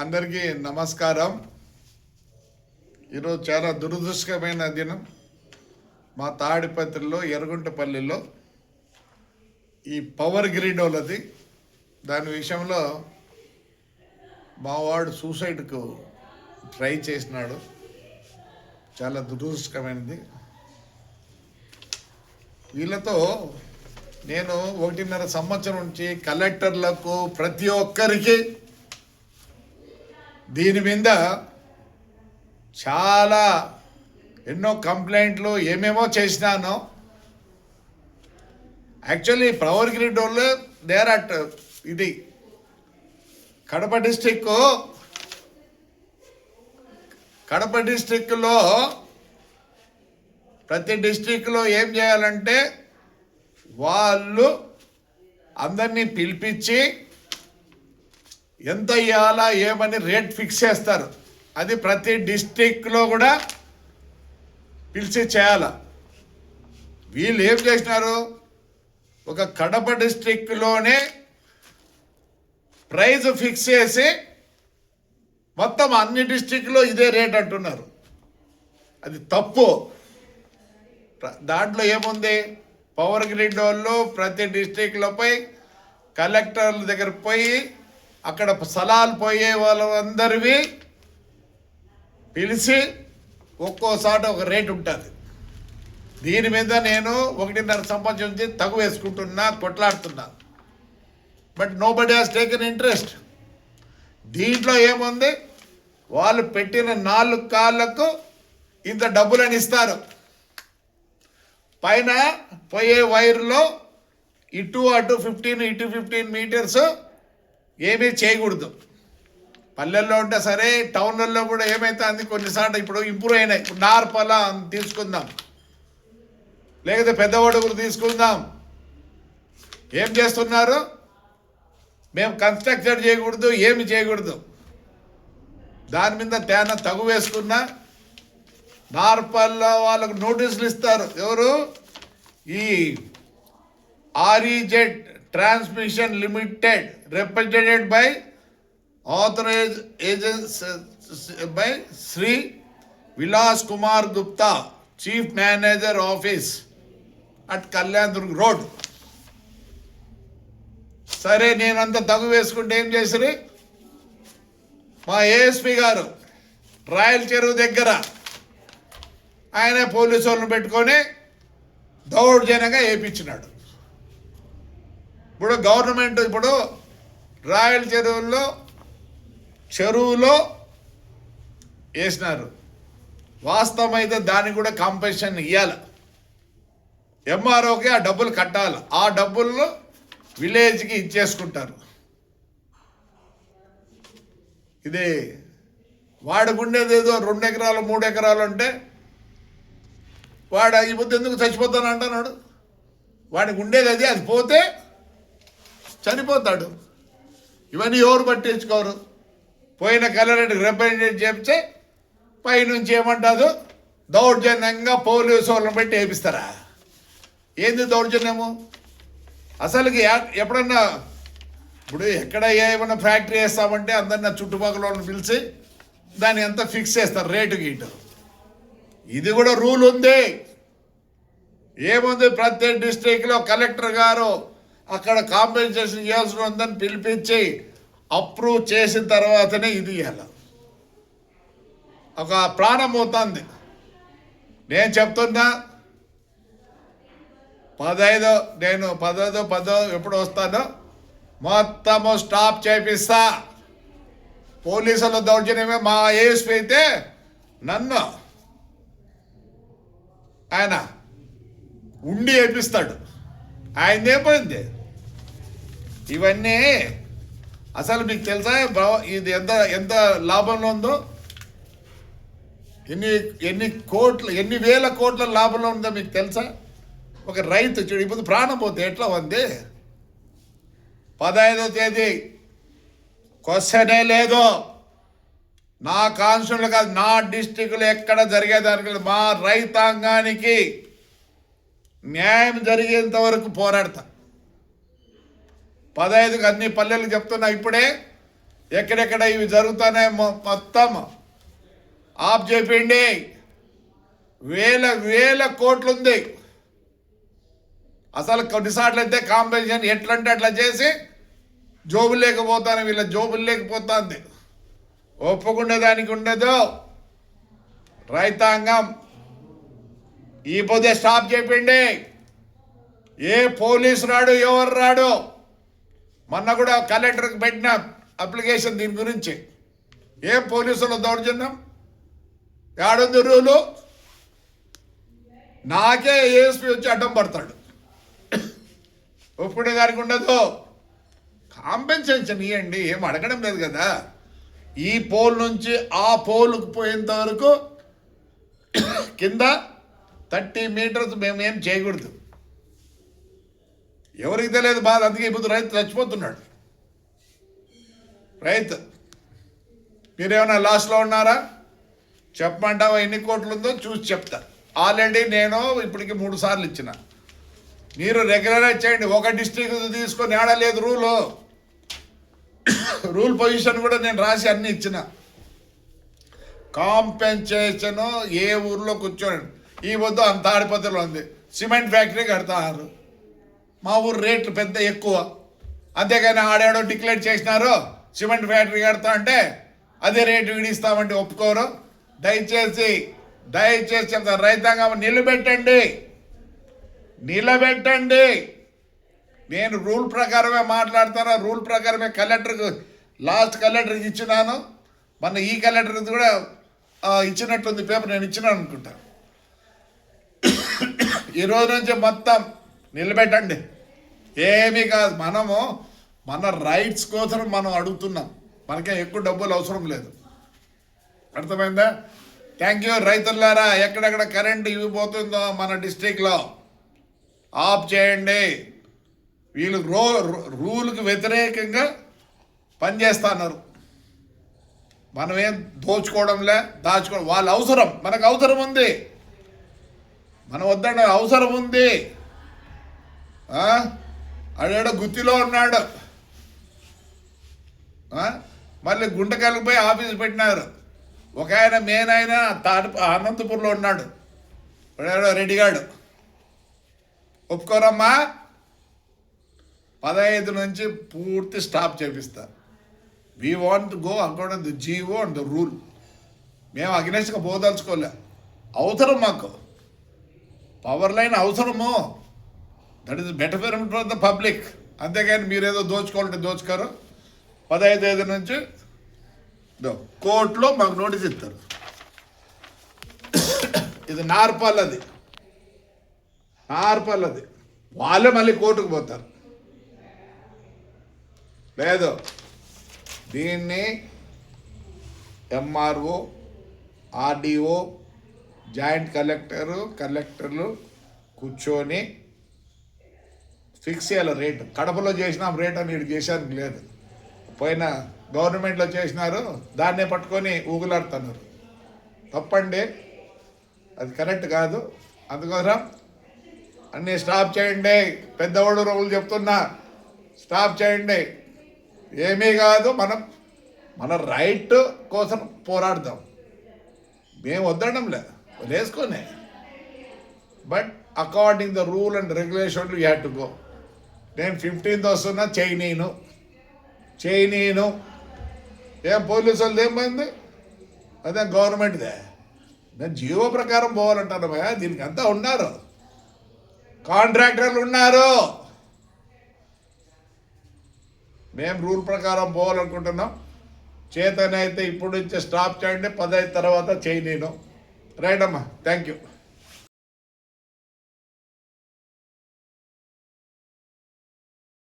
అందరికీ నమస్కారం. ఈరోజు చాలా దురదృష్టకరమైన దినం. మా తాడిపత్రిలో ఎర్రగుంటపల్లిలో ఈ పవర్ గ్రిడ్ వాళ్ళది. దాని విషయంలో మా వాడు సూసైడ్కు ట్రై చేసినాడు. చాలా దురదృష్టకరమైనది. వీళ్ళతో నేను ఒకటిన్నర సంవత్సరం నుంచి కలెక్టర్లకు ప్రతి ఒక్కరికి దీని మీద చాలా ఎన్నో కంప్లైంట్లు ఏమేమో చేసినాను. యాక్చువల్లీ పవర్ గ్రిడ్ వాళ్ళు దేర్ అట్ ఇది కడప డిస్టిక్ కడప డిస్టిక్లో ప్రతి డిస్టిక్లో ఏం చేయాలంటే వాళ్ళు అందరినీ పిలిపించి ఎంత ఇవ్వాలా ఏమని రేట్ ఫిక్స్ చేస్తారు. అది ప్రతి డిస్టిక్లో కూడా పిలిచి చేయాల. వీళ్ళు ఏం చేసినారు? ఒక కడప డిస్టిక్లోనే ప్రైజ్ ఫిక్స్ చేసి మొత్తం అన్ని డిస్టిక్లో ఇదే రేట్ అంటున్నారు. అది తప్పు. దాంట్లో ఏముంది? పవర్ గ్రిడ్ వాళ్ళు ప్రతి డిస్టిక్లపై కలెక్టర్ల దగ్గర పోయి అక్కడ స్థలాలు పోయే వాళ్ళందరివి పిలిచి ఒక్కోసారి ఒక రేటు ఉంటుంది. దీని మీద నేను ఒకటిన్నర సంవత్సరం తగు వేసుకుంటున్నా కొట్లాడుతున్నా. But nobody has taken interest దీంట్లో ఏముంది? వాళ్ళు పెట్టిన నాలుగు కాళ్ళకు ఇంత డబ్బులని ఇస్తారు. పైన పోయే వైర్లో ఇటు అటు ఫిఫ్టీన్ ఇటు ఫిఫ్టీన్ మీటర్స్ ఏమీ చేయకూడదు. పల్లెల్లో ఉంటే సరే టౌన్లలో కూడా ఏమైతుంది? కొన్నిసార్లు ఇప్పుడు ఇంప్రూవ్ అయినాయి. ఇప్పుడు నార్పల తీసుకుందాం. లేకపోతే పెద్దవాడుగురు తీసుకుందాం. ఏం చేస్తున్నారు? మేము కన్స్ట్రక్షన్ చేయకూడదు ఏమి చేయకూడదు. దాని మీద తేన తగు వేసుకున్నా నార్పల్లో వాళ్ళకు నోటీసులు ఇస్తారు. ఎవరు? ఈ REZ transmission limited represented by authorise agency by Shri Vilas Kumar Gupta chief manager office at Kalyan Durg road సరే నేనంత తగు వేసుకుంటే ఏం చేసిరి? మా ఏఎస్పి గారు రాయల్ చెరువు దగ్గర ఆయనే పోలీసు వాళ్ళని పెట్టుకొని దౌర్జన్యంగా వేయించినాడు ఇప్పుడు గవర్నమెంట్ ఇప్పుడు రాయల్ చెరువుల్లో చెరువులో వేసినారు. వాస్తవం అయితే దానికి కూడా కాంపెన్సేషన్ ఇవ్వాలి ఎంఆర్ఓకి ఆ డబ్బులు కట్టాలి. ఆ డబ్బులను విలేజ్కి ఇచ్చేసుకుంటారు. ఇది వాడుకుండేది ఏదో రెండు ఎకరాలు మూడు ఎకరాలు అంటే వాడు ఈ పొద్దు ఎందుకు చచ్చిపోతాను అంటున్నాడు వాడికి ఉండేది అది అది పోతే చనిపోతాడు. ఇవన్నీ ఎవరు పట్టించుకోరు. పోయిన కలరెడ్డికి రిప్రజెంట్ చేపితే పైనుంచి ఏమంటారు? దౌర్జన్యంగా పోలీసు వాళ్ళని పెట్టి వేపిస్తారా ఏంది దౌర్జన్యము? అసలుకి ఎప్పుడన్నా ఇప్పుడు ఎక్కడ ఏమైనా ఫ్యాక్టరీ వేస్తామంటే అందరిని చుట్టుపక్కల వాళ్ళని పిలిచి దాన్ని ఎంత ఫిక్స్ చేస్తారు రేటు గీటు. ఇది కూడా రూల్ ఉంది. ఏముంది? ప్రతి డిస్ట్రిక్ట్లో కలెక్టర్ గారు అక్కడ కాంపెన్సేషన్ ఇవ్వాల్సిన ఉందని పిలిపించి అప్రూవ్ చేసిన తర్వాతనే ఇది ఇవ్వాలి ఒక ప్రాణం పోతుంది. నేను చెప్తున్నా పదైదు నేను పదైదు పదో ఎప్పుడు వస్తానో మొత్తము స్టాప్ చేపిస్తా. పోలీసుల దౌర్జన్యమే మా ఏఎస్పీ అయితే నన్ను ఆయన ఉండి వేపిస్తాడు ఆయన ఏమైంది ఇవన్నీ అసలు మీకు తెలుసా? ఇది ఎంత ఎంత లాభంలో ఉందో? ఎన్ని ఎన్ని కోట్ల ఎన్ని వేల కోట్ల లాభంలో ఉందో మీకు తెలుసా? ఒక రైతు చూడు ఇప్పుడు ప్రాణం పోతే ఎట్లా ఉంది? పదహైదో తేదీ. క్వశ్చనే లేదు. నా కాన్స్టిట్యూన్లో కాదు నా డిస్టిక్లో ఎక్కడ జరిగేదానికి మా రైతాంగానికి న్యాయం జరిగేంత వరకు పోరాడతా. పదహైదుకి అన్ని పల్లెలు చెప్తున్నా ఇప్పుడే. ఎక్కడెక్కడ ఇవి జరుగుతున్నాయి మొ- మొత్తం. ఆఫ్ చేపిండి వేల వేల కోట్లు ఉంది అసలు కొన్నిసార్లు అయితే కాంపిటీషన్ ఎట్లంటే అట్లా చేసి జోబులు లేకపోతాను వీళ్ళ జోబులు లేకపోతుంది. ఒప్పుకుండే దానికి ఉండదు. రైతాంగం. ఈ పొద్దు స్టాప్ చేయండి ఏ పోలీసు రాడు ఎవరు రాడు? మొన్న కూడా కలెక్టర్కి పెట్టిన అప్లికేషన్ దీని గురించి. ఏం పోలీసులు దౌర్జన్యం? ఏడుంది రూలు? నాకే ఏఎస్పీ వచ్చి అడ్డం పడతాడు. ఒప్పుడే గారికి ఉండదు. కాంపెన్సేషన్ ఇవ్వండి ఏం అడగడం లేదు కదా. ఈ పోల్ నుంచి ఆ పోల్కి పోయేంత వరకు కింద థర్టీ మీటర్స్ మేము ఏం చేయకూడదు. ఎవరికి తెలియదు బాధ అందుకే ఇప్పుడు రైతు చచ్చిపోతున్నాడు. రైతు మీరేమైనా లాస్ట్లో ఉన్నారా? చెప్పమంటావా ఎన్ని కోట్లు ఉందో చూసి చెప్తా. ఆల్రెడీ నేను ఇప్పటికి మూడు సార్లు ఇచ్చిన. మీరు రెగ్యులరైజ్ చేయండి. ఒక డిస్ట్రిక్ట్ తీసుకొని ఆడలేదు రూలు. రూల్ పొజిషన్ కూడా నేను రాసి అన్ని ఇచ్చిన. కాంపెన్సేషన్ ఏ ఊర్లో కూర్చోండి ఈ వద్దు అంత ఆడిపత్రిలో ఉంది. సిమెంట్ ఫ్యాక్టరీ కడతారు. మా ఊరు రేట్లు పెద్ద ఎక్కువ. అంతేగాని ఆడేడో డిక్లేర్ చేసినారు సిమెంట్ ఫ్యాక్టరీ కడతా అంటే అదే రేటు విడిస్తామంటే ఒప్పుకోరు. దయచేసి దయచేసి చెప్తాను రైతాంగం నిలబెట్టండి. నిలబెట్టండి. నేను రూల్ ప్రకారమే మాట్లాడతాను రూల్ ప్రకారమే కలెక్టర్కి లాస్ట్ కలెక్టర్కి ఇచ్చినాను. మన ఈ కలెక్టర్కి కూడా ఇచ్చినట్టుంది పేపర్ నేను ఇచ్చినాను అనుకుంటా. ఈ రోజు నుంచి మొత్తం నిలబెట్టండి. ఏమీ కాదు. మనము మన రైట్స్ కోసం మనం అడుగుతున్నాం. మనకే ఎక్కువ డబ్బులు అవసరం లేదు. అర్థమైందా? థ్యాంక్ యూ రైతులారా. ఎక్కడెక్కడ కరెంట్ ఇవ్వబోతుందో మన డిస్టిక్లో ఆఫ్ చేయండి. వీళ్ళు రో రూల్కి వ్యతిరేకంగా పనిచేస్తున్నారు. మనం ఏం దోచుకోవడంలే దాచుకోవడం వాళ్ళ అవసరం మనకు అవసరం ఉంది. మనం వద్దండి అవసరం ఉంది. ఆ? గుత్తిలో ఉన్నాడు. మళ్ళీ గుంటకల్కి పోయి ఆఫీస్ పెట్టినారు. ఒక ఆయన మెయిన్ ఆయన తాడు అనంతపూర్లో ఉన్నాడు. వాడేడో రెడ్డిగాడు. ఒప్పుకోరమ్మా. పదహైదు నుంచి పూర్తి స్టాప్ చేపిస్తా. We want go according the GO and the rule మేము అగ్నేష్గా పోదలుచుకోలే. అవసరం మాకు. పవర్ లైన్ అవసరము. That is better for the public అంతేగాని మీరు ఏదో దోచుకోవాలంటే దోచుకోరు. పదహైదు ఐదు నుంచి కోర్టులో మాకు నోటీస్ ఇస్తారు. ఇది నార్పల్ అది. నార్పల్ అది. వాళ్ళే మళ్ళీ కోర్టుకు పోతారు. లేదు. దీన్ని ఎంఆర్ఓ ఆర్డీఓ జాయింట్ కలెక్టరు కలెక్టర్లు కూర్చొని ఫిక్స్ చేయాలి రేటు. కడపలో చేసినాం రేట్ అని ఇటు చేశానికి లేదు. పోయిన గవర్నమెంట్లో చేసినారు దాన్నే పట్టుకొని ఊగులాడుతున్నారు. తప్పండి అది కరెక్ట్ కాదు. అందుకోసం అన్నీ స్టాప్ చేయండి. పెద్దవాడు రోజులు చెప్తున్నా స్టాప్ చేయండి. ఏమీ కాదు మనం మన రైట్ కోసం పోరాడదాం. మేము వద్దడం లేదు వేసుకొని but according the rule and regulation you to go నేను ఫిఫ్టీన్త్ వస్తున్నా చైనీను చైనీను ఏం పోలీసు వాళ్ళది ఏమైంది? అదే గవర్నమెంట్దే. నేను జీవో ప్రకారం పోవాలంటాను భయ దీనికి అంతా ఉన్నారు. కాంట్రాక్టర్లు ఉన్నారు. మేము రూల్ ప్రకారం పోవాలనుకుంటున్నాం. చేతనైతే ఇప్పుడు నుంచి స్టాప్ చేయండి పదైదు తర్వాత చేయనీను. రైట్ అమ్మా థ్యాంక్ యూ